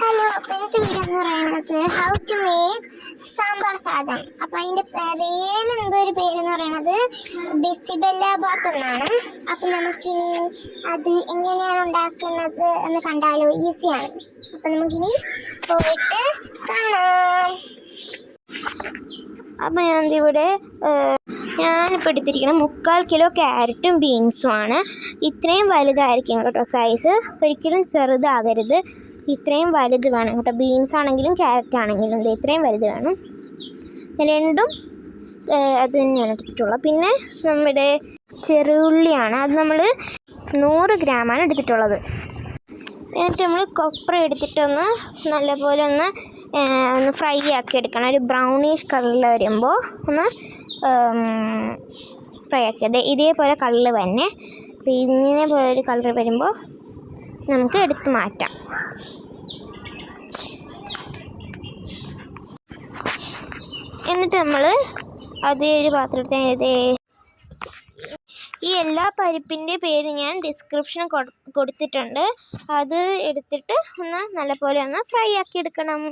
Hello അപ്പൊ ഇന്നത്തെ video എന്ന് പറയുന്നത് ഹൗ ടു മേക്ക് സാമ്പാർ സാധനം. അപ്പൊ അതിന്റെ റിയൽ എന്തോ ഒരു പേര് എന്ന് പറയുന്നത് ബിസിബെല്ലാബാത്ത് എന്നാണ്. അപ്പൊ നമുക്കിനി അത് എങ്ങനെയാണ് ഉണ്ടാക്കുന്നത് എന്ന് കണ്ടാലോ? ഈസിയാണ് അപ്പൊ നമുക്കിനി പോയിട്ട് കാണാം. അപ്പം ഞാൻ ഇവിടെ ഞാനിപ്പോൾ എടുത്തിരിക്കുന്നത് മുക്കാൽ കിലോ ക്യാരറ്റും ബീൻസും ആണ്. ഇത്രയും വലുതായിരിക്കും കേട്ടോ സൈസ് ഒരിക്കലും ചെറുതാകരുത്. ഇത്രയും വലുത് വേണം കേട്ടോ. ബീൻസ് ആണെങ്കിലും ക്യാരറ്റ് ആണെങ്കിലും ഇത്രയും വലുത് വേണം. രണ്ടും അത് തന്നെയാണ് എടുത്തിട്ടുള്ളത്. പിന്നെ നമ്മുടെ ചെറുള്ളിയാണ്. അത് നമ്മൾ നൂറ് ഗ്രാമാണ് എടുത്തിട്ടുള്ളത്. എന്നിട്ട് നമ്മൾ കൊപ്ര എടുത്തിട്ടൊന്ന് നല്ലപോലെ ഒന്ന് ഒന്ന് ഫ്രൈ ആക്കി എടുക്കണം. ഒരു ബ്രൗണിഷ് കളറിൽ വരുമ്പോൾ ഒന്ന് ഫ്രൈ ആക്കിയത്. ഇതേപോലെ കളർ തന്നെ പിന്നെ പോയൊരു കളർ വരുമ്പോൾ നമുക്ക് എടുത്ത് മാറ്റാം. എന്നിട്ട് നമ്മൾ അതേ ഒരു പാത്രത്തിൽ ഇതേ ഈ എല്ലാ പരിപ്പിന്റെ പേര് ഞാൻ ഡിസ്ക്രിപ്ഷൻ കൊടുത്തിട്ടുണ്ട്. അത് എടുത്തിട്ട് ഒന്ന് നല്ലപോലെ ഒന്ന് ഫ്രൈ ആക്കി എടുക്കണം.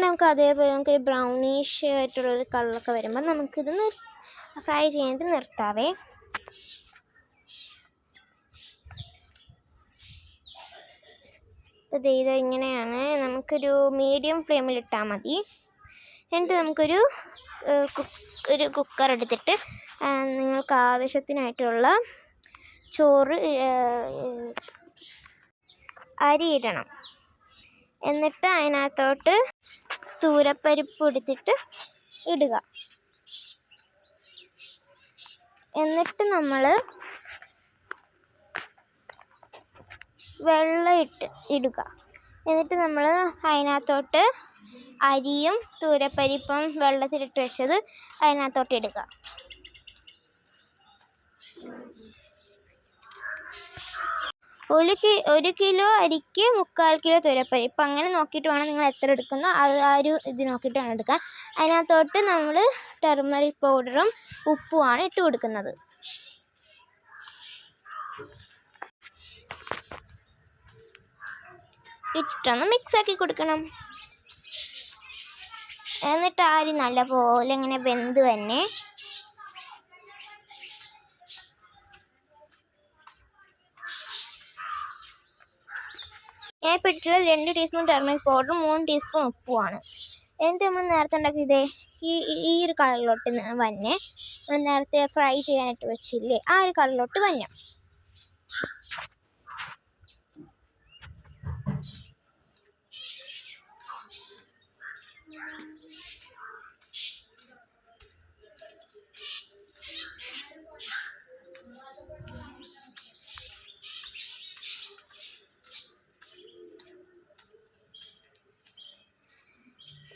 നമുക്ക് അതേപോലെ നമുക്ക് ബ്രൗണിഷ് ആയിട്ടുള്ളൊരു കളറൊക്കെ വരുമ്പോൾ നമുക്കിത് നിർ ഫ്രൈ ചെയ്യാനായിട്ട് നിർത്താവേ. അപ്പോൾ ഇത് ഇങ്ങനെയാണ്. നമുക്കൊരു മീഡിയം ഫ്ലെയിമിൽ ഇട്ടാൽ മതി. എന്നിട്ട് നമുക്കൊരു ഒരു കുക്കർ എടുത്തിട്ട് നിങ്ങൾക്ക് ആവശ്യത്തിനായിട്ടുള്ള ചോറ് അരിയിടണം എന്നിട്ട് അതിനകത്തോട്ട് തൂരപ്പരിപ്പ് എടുത്തിട്ട് ഇടുക. എന്നിട്ട് നമ്മൾ വെള്ളം ഇട്ട് ഇടുക. എന്നിട്ട് നമ്മൾ അതിനകത്തോട്ട് അരിയും തൂരപ്പരിപ്പും വെള്ളത്തിലിട്ട് വെച്ചത് അതിനകത്തോട്ട് ഇടുക. ഒരു കി ഒരു കിലോ അരിക്ക് മുക്കാൽ കിലോ തുരപ്പരിപ്പ് അങ്ങനെ നോക്കിയിട്ട് വേണം നിങ്ങൾ എത്ര എടുക്കുന്നോ. അത് ആ ഒരു ഇത് നോക്കിയിട്ട് വേണം എടുക്കാൻ അതിനകത്തോട്ട് നമ്മൾ ടെർമറിക് പൗഡറും ഉപ്പുമാണ് ഇട്ട് കൊടുക്കുന്നത്. ഇട്ടിട്ടൊന്ന് മിക്സ് ആക്കി കൊടുക്കണം. എന്നിട്ട് അരി നല്ലപോലെ ഇങ്ങനെ വെന്ത് തന്നെ ഞാൻ രണ്ട് ടീസ്പൂൺ ടെർമിക് പൗഡറും മൂന്ന് ടീസ്പൂൺ ഉപ്പുമാണ്. എന്നിട്ട് നമ്മൾ നേരത്തെ ഉണ്ടാക്കിയതേ ഈ- ഈ ഒരു കളറിലോട്ട് വന്നെ. നമ്മൾ നേരത്തെ ഫ്രൈ ചെയ്യാനായിട്ട് വെച്ചില്ലേ ആ ഒരു കളറിലോട്ട് വന്നെ.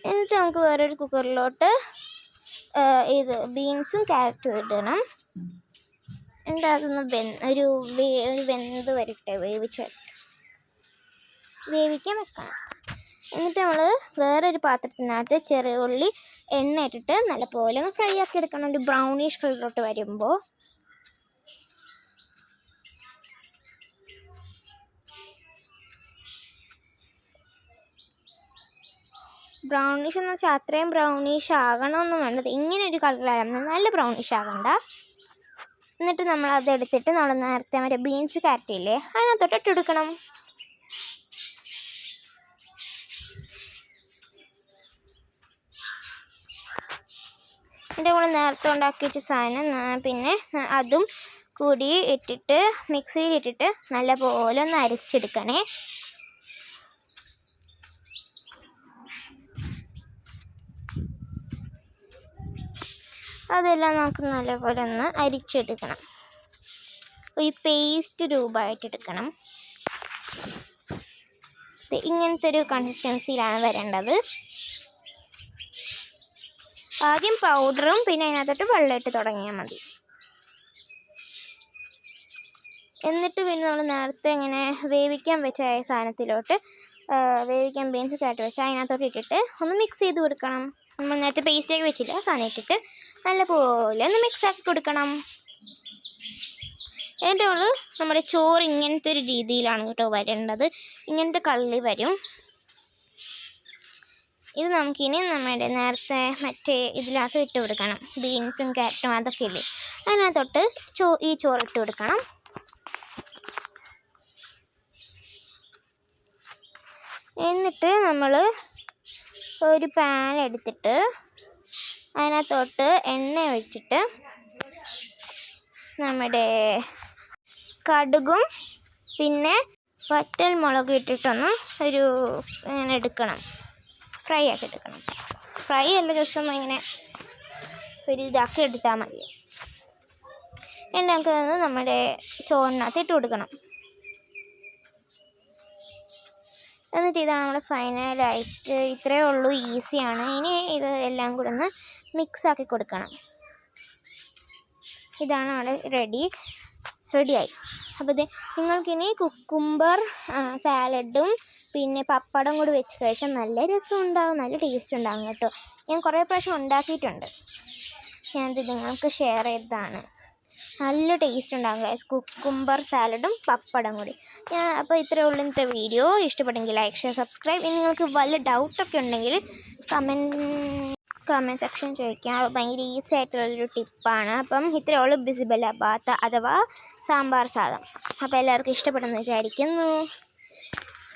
എന്നിട്ട് നമുക്ക് വേറൊരു കുക്കറിലോട്ട് ഇത് ബീൻസും ക്യാരറ്റും ഇടണം. എന്നിട്ട് അതൊന്ന് ഒരു വെന്ത് വരട്ടെ വേവിച്ചെടുത്ത് വേവിക്കാൻ വെക്കണം. എന്നിട്ട് നമ്മൾ വേറൊരു പാത്രത്തിനകത്ത് ചെറിയ ഉള്ളി എണ്ണ ഇട്ടിട്ട് നല്ലപോലെ ഒന്ന് ഫ്രൈ ആക്കി എടുക്കണം. ഒരു ബ്രൗണിഷ് കളറിലോട്ട് വരുമ്പോൾ ബ്രൗണിഷ് എന്ന് വെച്ചാൽ അത്രയും ബ്രൗണിഷ് ആകണമെന്നും വേണ്ടത്. ഇങ്ങനെ ഒരു കളറിലായിരുന്നു നല്ല ബ്രൗണിഷ് ആകണ്ട എന്നിട്ട് നമ്മൾ അത് എടുത്തിട്ട് നമ്മൾ നേരത്തെ മറ്റേ ബീൻസ് കരട്ടില്ലേ അതിനകത്തോട്ട് ഇട്ടെടുക്കണം എന്റെ കൂടെ നേരത്തെ ഉണ്ടാക്കി വെച്ച സാധനം പിന്നെ അതും കൂടി ഇട്ടിട്ട് മിക്സിയിൽ ഇട്ടിട്ട് നല്ലപോലെ ഒന്ന് അരച്ചെടുക്കണേ. അതെല്ലാം നമുക്ക് നല്ലപോലെ ഒന്ന് അരിച്ചെടുക്കണം. ഒരു പേസ്റ്റ് രൂപമായിട്ട് എടുക്കണം. ദേ ഇങ്ങനത്തെ ഒരു കൺസിസ്റ്റൻസിയിലാണ് വരേണ്ടത്. ആദ്യം പൗഡറും പിന്നെ അതിനകത്തോട്ട് വെള്ളം ഇട്ട് തുടങ്ങിയാൽ മതി. എന്നിട്ട് പിന്നെ നമ്മൾ നേരത്തെ ഇങ്ങനെ വേവിക്കാൻ വെച്ച സാധനത്തിലോട്ട് വേവിക്കാൻ ബീൻസ് കാട്ടി വെച്ച് അതിനകത്തോട്ട് ഇട്ടിട്ട് ഒന്ന് മിക്സ് ചെയ്ത് കൊടുക്കണം. നമ്മൾ നേരത്തെ പേസ്റ്റാക്കി വെച്ചില്ല സാധനം ഇട്ടിട്ട് നല്ലപോലെ ഒന്ന് മിക്സ് ആക്കി കൊടുക്കണം. എന്റെ ഉള്ളു നമ്മുടെ ചോറ് ഇങ്ങനത്തെ ഒരു രീതിയിലാണ് കേട്ടോ വരേണ്ടത്. ഇങ്ങനത്തെ കള്ളി വരും. ഇത് നമുക്കിനി നമ്മുടെ നേരത്തെ മറ്റേ ഇതിനകത്ത് ഇട്ട് കൊടുക്കണം. ബീൻസും ക്യാരറ്റും അതൊക്കെ ഇല്ലേ? അതിനകത്തോട്ട് ചോ ഈ ചോറ് ഇട്ട് കൊടുക്കണം. എന്നിട്ട് നമ്മൾ ഒരു പാൻ എടുത്തിട്ട് അതിനകത്തോട്ട് എണ്ണ ഒഴിച്ചിട്ട് നമ്മുടെ കടുകും പിന്നെ വറ്റൽ മുളകും ഇട്ടിട്ടൊന്ന് ഒരു ഇങ്ങനെ എടുക്കണം. ഫ്രൈ ആക്കി എടുക്കണം. ഫ്രൈ അല്ല ഒന്ന് ഇങ്ങനെ ഒരു ഇതാക്കി എടുത്താൽ മതി. ഒന്ന് നമ്മുടെ ചോറിനകത്ത് ഇട്ട് കൊടുക്കണം. എന്നിട്ട് ഇതാണ് നമ്മൾ ഫൈനലായിട്ട് ഇത്രയേ ഉള്ളൂ ഈസിയാണ് ഇനി ഇത് എല്ലാം കൂടെ ഒന്ന് മിക്സ് ആക്കി കൊടുക്കണം. ഇതാണ് അവിടെ റെഡി റെഡിയായി അപ്പോൾ ഇത് നിങ്ങൾക്കിനി കുക്കുംബർ സാലഡും പിന്നെ പപ്പടം കൂടി വെച്ച് കഴിച്ചാൽ നല്ല രസം നല്ല ടേസ്റ്റ് ഉണ്ടാവും കേട്ടോ. ഞാൻ കുറേ പ്രാവശ്യം ഉണ്ടാക്കിയിട്ടുണ്ട്. ഞാനിത് നിങ്ങൾക്ക് ഷെയർ ചെയ്തതാണ്. നല്ല ടേസ്റ്റ് ഉണ്ടാകും ഗൈസ് കുക്കുംബർ സാലഡും പപ്പടം കൂടി. ഞാൻ അപ്പോൾ ഇത്രയേ ഉള്ളൂ ഇന്നത്തെ വീഡിയോ ഇഷ്ടപ്പെട്ടെങ്കിൽ ലൈക്ക് ഷെയർ സബ്സ്ക്രൈബ് ഇനി നിങ്ങൾക്ക് വല്ല ഡൗട്ടൊക്കെ ഉണ്ടെങ്കിൽ കമന്റ് കമന്റ് സെക്ഷൻ ചോദിക്കാം. ഭയങ്കര ഈസി ആയിട്ടുള്ളൊരു ടിപ്പാണ് അപ്പം ഇത്രയേ ഉള്ളൂ. ബിസിബല ബാത്ത അഥവാ സാമ്പാർ സാദം അപ്പോൾ എല്ലാവർക്കും ഇഷ്ടപ്പെടുമെന്ന് വിചാരിക്കുന്നു.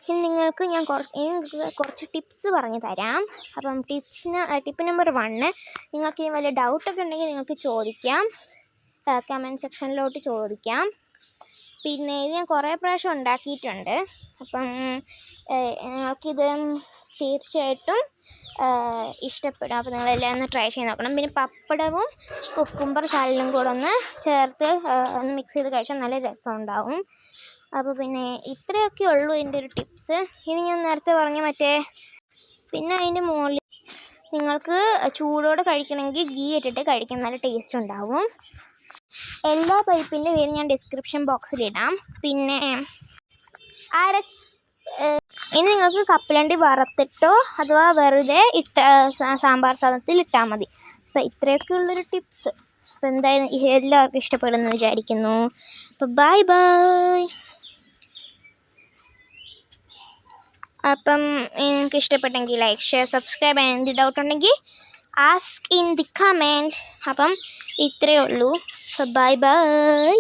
ഇനി നിങ്ങൾക്ക് ഞാൻ കുറച്ച് നിങ്ങൾക്ക് കുറച്ച് ടിപ്സ് പറഞ്ഞു തരാം. അപ്പം ടിപ്സിന് ടിപ്പ് നമ്പർ വണ്ണ് നിങ്ങൾക്ക് വല്ല ഡൗട്ടൊക്കെ ഉണ്ടെങ്കിൽ നിങ്ങൾക്ക് ചോദിക്കാം. കമന്റ് സെക്ഷനിലോട്ട് ചോദിക്കാം. പിന്നെ ഇത് ഞാൻ കുറേ പ്രാവശ്യം ഉണ്ടാക്കിയിട്ടുണ്ട്. അപ്പം നിങ്ങൾക്കിത് തീർച്ചയായിട്ടും ഇഷ്ടപ്പെടും. അപ്പോൾ നിങ്ങളെല്ലാം ഒന്ന് ട്രൈ ചെയ്ത് നോക്കണം. പിന്നെ പപ്പടവും കുക്കുംബർ സാലഡും കൂടെ ഒന്ന് ചേർത്ത് ഒന്ന് മിക്സ് ചെയ്ത് കഴിച്ചാൽ നല്ല രസം ഉണ്ടാവും. അപ്പോൾ പിന്നെ ഇത്രയൊക്കെ ഉള്ളൂ ഇതിന്റെ ഒരു ടിപ്സ് ഇനി ഞാൻ നേരത്തെ പറഞ്ഞ മറ്റേ പിന്നെ അതിന്റെ മുകളിൽ നിങ്ങൾക്ക് ചൂടോടെ കഴിക്കണമെങ്കിൽ ഗീ ഇട്ടിട്ട് കഴിക്കാൻ നല്ല ടേസ്റ്റ് ഉണ്ടാവും. എല്ലാ പൈപ്പിന്റെ പേര് ഞാൻ ഡിസ്ക്രിപ്ഷൻ ബോക്സിൽ ഇടാം. പിന്നെ അര ഇനി നിങ്ങൾക്ക് കപ്പലണ്ടി വറുത്തിട്ടോ അഥവാ വെറുതെ ഇട്ട സാമ്പാർ സാധനത്തിൽ ഇട്ടാൽ മതി. അപ്പോൾ ഇത്രയൊക്കെ ഉള്ളൊരു ടിപ്സ് അപ്പോൾ എന്തായാലും എല്ലാവർക്കും ഇഷ്ടപ്പെടുമെന്ന് വിചാരിക്കുന്നു. അപ്പോൾ ബൈ ബൈ അപ്പം നിങ്ങൾക്ക് ഇഷ്ടപ്പെട്ടെങ്കിൽ ലൈക്ക് ഷെയർ സബ്സ്ക്രൈബ് എന്ത് ഡൗട്ട് ഉണ്ടെങ്കിൽ ആസ്ക് ഇൻ ദി കമന്റ് അപ്പം ഇത്രയേ ഉള്ളൂ. Bye bye